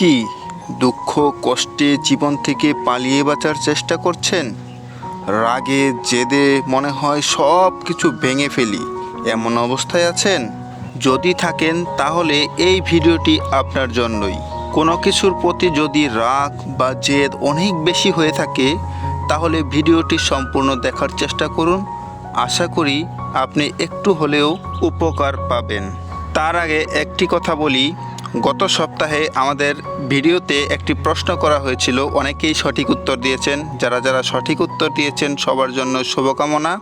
কি দুঃখ, কষ্টে জীবন থেকে পালিয়ে বাঁচার চেষ্টা করছেন? রাগে, জেদে মনে হয় সব কিছু ভেঙে ফেলি। এমন অবস্থায় আছেন? যদি থাকেন, তাহলে এই ভিডিওটি আপনার জন্যই। কোনো কিছুর প্রতি যদি রাগ বা জেদ অনেক বেশি হয়ে থাকে, তাহলে ভিডিওটি সম্পূর্ণ দেখার চেষ্টা করুন। আশা করি আপনি একটু হলেও উপকার পাবেন। তার আগে একটি কথা বলি। গত সপ্তাহে আমাদের ভিডিওতে একটি প্রশ্ন করা হয়েছিল। অনেকেই সঠিক উত্তর দিয়েছেন। যারা যারা সঠিক উত্তর দিয়েছেন, সবার জন্য শুভকামনা।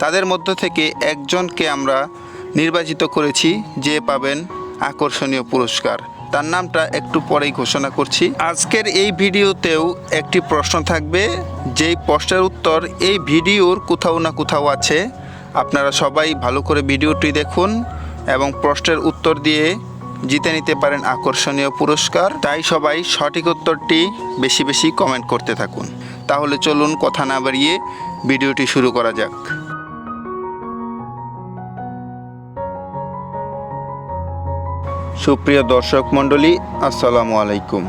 তাদের মধ্য থেকে একজনকে আমরা নির্বাচিত করেছি যে পাবেন আকর্ষণীয় পুরস্কার। তার নামটা একটু পরেই ঘোষণা করছি। আজকের এই ভিডিওতেও একটি প্রশ্ন থাকবে। যেই প্রশ্নের উত্তর এই ভিডিওর কোথাও না কোথাও আছে, আপনারা সবাই ভালো করে ভিডিওটি দেখুন এবং প্রশ্নের উত্তর দিয়ে জিতে নিতে পারেন আকর্ষণীয় পুরস্কার। তাই সবাই সঠিক উত্তরটি বেশি বেশি কমেন্ট করতে থাকুন। তাহলে চলুন কথা না বাড়িয়ে ভিডিওটি শুরু করা যাক। সুপ্রিয় দর্শক মণ্ডলী, আসসালামু আলাইকুম।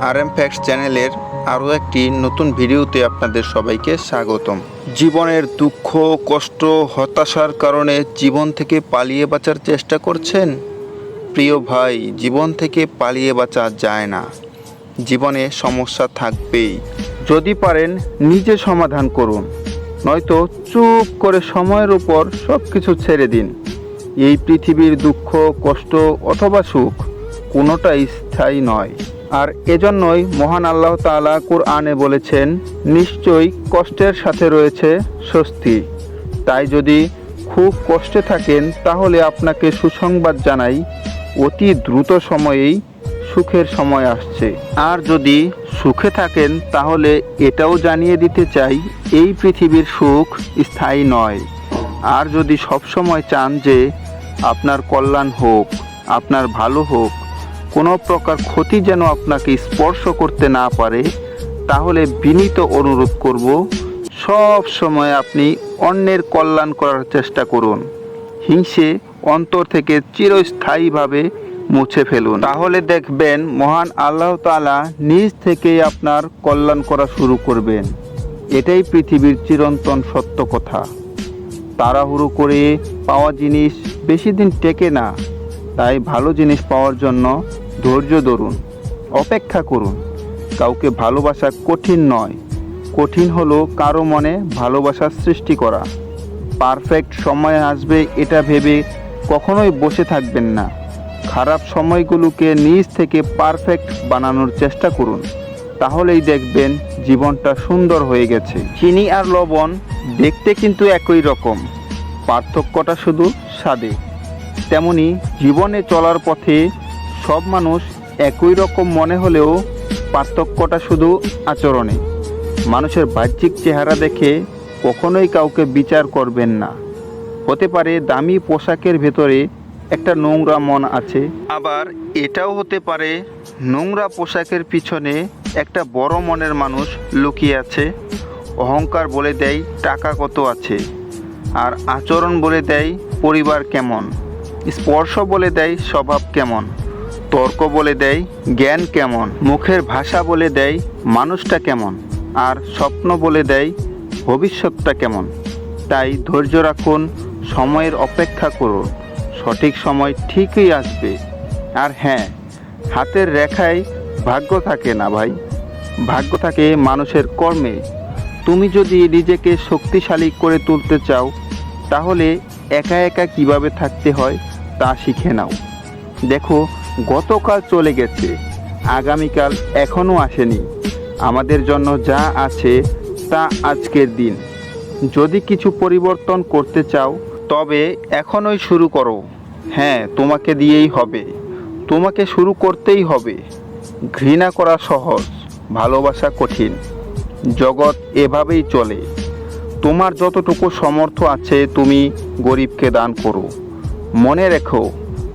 আর এম ফ্যাক্স চ্যানেলের আরও একটি নতুন ভিডিওতে আপনাদের সবাইকে স্বাগতম। জীবনের দুঃখ, কষ্ট, হতাশার কারণে জীবন থেকে পালিয়ে বাঁচার চেষ্টা করছেন প্রিয় ভাই, জীবন থেকে পালিয়ে বাঁচা যায় না। জীবনে সমস্যা থাকবেই। যদি পারেন, নিজে সমাধান করুন। নয়তো চুপ করে সময়ের উপর সব কিছু ছেড়ে দিন। এই পৃথিবীর দুঃখ, কষ্ট অথবা সুখ কোনোটাই স্থায়ী নয়। আর এজন্যই মহান আল্লাহ তাআলা কুরআনে বলেছেন, নিশ্চয়ই কষ্টের সাথে রয়েছে স্বস্তি। তাই যদি খুব কষ্টে থাকেন, তাহলে আপনাকে সুসংবাদ জানাই অতি দ্রুত সময়েই সুখের সময় আসছে। আর যদি সুখে থাকেন, তাহলে এটাও জানিয়ে দিতে চাই, এই পৃথিবীর সুখ স্থায়ী নয়। আর যদি সবসময় চান যে আপনার কল্যাণ হোক, আপনার ভালো হোক, কোনো প্রকার ক্ষতি যেন আপনাকে স্পর্শ করতে না পারে, তাহলে বিনীত অনুরোধ করব, সব সময় আপনি অন্যের কল্যাণ করার চেষ্টা করুন। হিংসে অন্তর থেকে চিরস্থায়ীভাবে মুছে ফেলুন। তাহলে দেখবেন মহান আল্লাহ তাআলা নিজ থেকেই আপনার কল্যাণ করা শুরু করবেন। এটাই পৃথিবীর চিরন্তন সত্য কথা। তাড়াহুড়ো করে পাওয়া জিনিস বেশি দিন টেকে না। তাই ভালো জিনিস পাওয়ার জন্য ধৈর্য ধরুন, অপেক্ষা করুন। কাউকে ভালোবাসা কঠিন নয়। কঠিন হলো কারও মনে ভালোবাসার সৃষ্টি করা। পারফেক্ট সময় আসবে এটা ভেবে কখনোই বসে থাকবেন না। খারাপ সময়গুলোকে নিজ থেকে পারফেক্ট বানানোর চেষ্টা করুন। তাহলেই দেখবেন জীবনটা সুন্দর হয়ে গেছে। চিনি আর লবণ দেখতে কিন্তু একই রকম। পার্থক্যটা শুধু স্বাদে। তেমনি জীবনে চলার পথে সব মানুষ একই রকম মনে হলেও পার্থক্যটা শুধু আচরণে। মানুষের বাহ্যিক চেহারা দেখে কখনোই কাউকে বিচার করবেন না। হতে পারে দামি পোশাকের ভেতরে একটা নোংরা মন আছে। আবার এটাও হতে পারে নোংরা পোশাকের পিছনে একটা বড় মনের মানুষ লুকিয়ে আছে। অহংকার বলে দেয় টাকা কত আছে। আর আচরণ বলে দেয় পরিবার কেমন। স্পর্শ বলে দেয় স্বভাব কেমন। তর্ক বলে দেয় জ্ঞান কেমন। মুখের ভাষা বলে দেয় মানুষটা কেমন। আর স্বপ্ন বলে দেয় ভবিষ্যৎটা কেমন। তাই ধৈর্য রাখুন সময়ের অপেক্ষা করুন। সঠিক সময় ঠিকই আসবে। আর হ্যাঁ হাতের রেখায় ভাগ্য থাকে না ভাই। ভাগ্য থাকে মানুষের কর্মে। তুমি যদি নিজেকে শক্তিশালী করে তুলতে চাও, তাহলে একা একা কীভাবে থাকতে হয় তা শিখে নাও। দেখো, গতকাল চলে গেছে, আগামীকাল এখনও আসেনি। আমাদের জন্য যা আছে তা আজকের দিন। যদি কিছু পরিবর্তন করতে চাও তবে এখনই শুরু করো। হ্যাঁ তোমাকে দিয়েই হবে। তোমাকে শুরু করতেই হবে। ঘৃণা করা সহজ, ভালোবাসা কঠিন। জগৎ এভাবেই চলে। তোমার যতটুকু সমর্থ আছে, তুমি গরিবকে দান করো। মনে রেখো,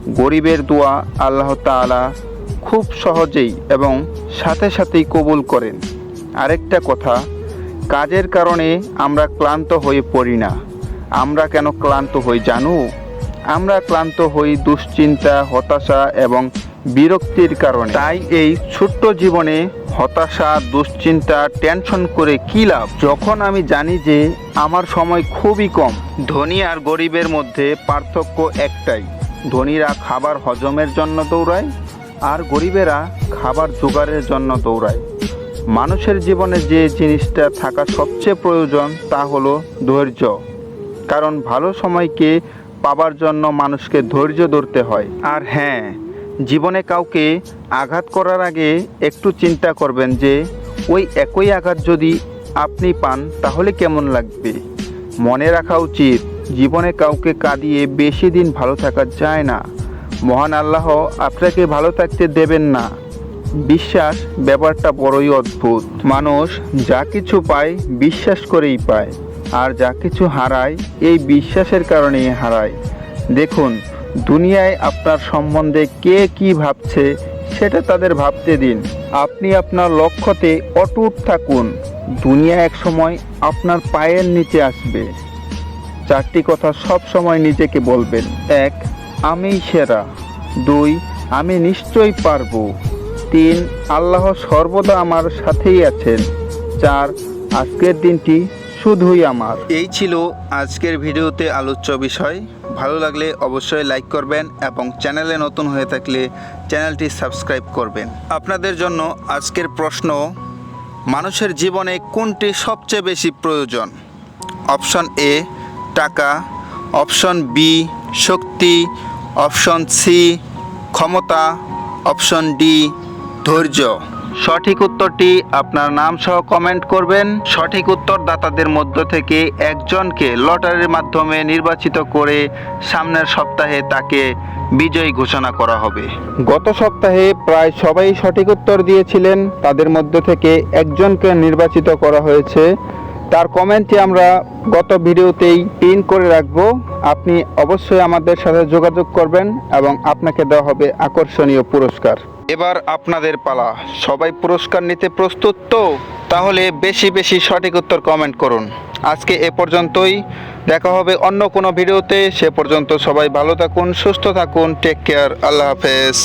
গরিবের দোয়া আল্লাহ তাআলা খুব সহজেই এবং সাথে সাথেই কবুল করেন। আরেকটা কথা, কাজের কারণে আমরা ক্লান্ত হয়ে পড়ি না। আমরা কেন ক্লান্ত হই জানো? আমরা ক্লান্ত হই দুশ্চিন্তা, হতাশা এবং বিরক্তির কারণে। তাই এই ছোট্ট জীবনে হতাশা, দুশ্চিন্তা, টেনশন করে কী লাভ? যখন আমি জানি যে আমার সময় খুবই কম, ধনী আর গরিবের মধ্যে পার্থক্য একটাই। ধনীরা খাবার হজমের জন্য দৌড়ায় আর গরিবেরা খাবার জোগাড়ের জন্য দৌড়ায়। মানুষের জীবনে যে জিনিসটা থাকা সবচেয়ে প্রয়োজন তা হলো ধৈর্য। কারণ ভালো সময়কে পাবার জন্য মানুষকে ধৈর্য ধরতে হয়। আর হ্যাঁ জীবনে কাউকে আঘাত করার আগে একটু চিন্তা করবেন যে, ওই একই আঘাত যদি আপনি পান, তাহলে কেমন লাগবে? মনে রাখা উচিত, জীবনে কাউকে কাঁদিয়ে বেশি দিন ভালো থাকা যায় না। মহান আল্লাহ আপনাকে ভালো থাকতে দেবেন না। বিশ্বাস ব্যাপারটা বড়ই অদ্ভুত। মানুষ যা কিছু পায়, বিশ্বাস করেই পায়। আর যা কিছু হারায়, এই বিশ্বাসের কারণেই হারায়। দেখুন, দুনিয়ায় আপনার সম্বন্ধে কে কি ভাবছে, সেটা তাদের ভাবতে দিন। আপনি আপনার লক্ষ্যতে অটুট থাকুন। দুনিয়া এক সময় আপনার পায়ের নিচে আসবে। চারটি কথা সব সময় নিজেকে বলবেন। এক আমি সেরা। দুই, আমি নিশ্চয়ই পারব। তিন, আল্লাহ সর্বদা আমার সাথেই আছেন। চার, আজকের দিনটি শুধুই আমার। এই ছিল আজকের ভিডিওতে আলোচ্য বিষয়। ভালো লাগলে অবশ্যই লাইক করবেন এবং চ্যানেলে নতুন হয়ে থাকলে চ্যানেলটি সাবস্ক্রাইব করবেন। আপনাদের জন্য আজকের প্রশ্ন, মানুষের জীবনে কোনটি সবচেয়ে বেশি প্রয়োজন? অপশন এ টাকা। অপশন বি শক্তি। অপশন সি ক্ষমতা। অপশন ডি ধৈর্য। সঠিক উত্তরটি আপনার নাম সহ কমেন্ট করবেন। সঠিক উত্তরদাতাদের মধ্য থেকে একজনকে লটারির মাধ্যমে নির্বাচিত করে সামনের সপ্তাহে তাকে বিজয়ী ঘোষণা করা হবে। গত সপ্তাহে প্রায় সবাই সঠিক উত্তর দিয়েছিলেন। তাদের মধ্য থেকে একজনকে নির্বাচিত করা হয়েছে। তার কমেন্টটি আমরা গত ভিডিওতেই পিন করে রাখব। আপনি অবশ্যই আমাদের সাথে যোগাযোগ করবেন এবং আপনাকে দেওয়া হবে আকর্ষণীয় পুরস্কার। এবার আপনাদের পালা। সবাই পুরস্কার নিতে প্রস্তুত তো? তাহলে বেশি বেশি সঠিক উত্তর কমেন্ট করুন। আজকে এ পর্যন্তই। দেখা হবে অন্য কোনো ভিডিওতে। সে পর্যন্ত সবাই ভালো থাকুন, সুস্থ থাকুন। টেক কেয়ার আল্লাহ হাফেজ।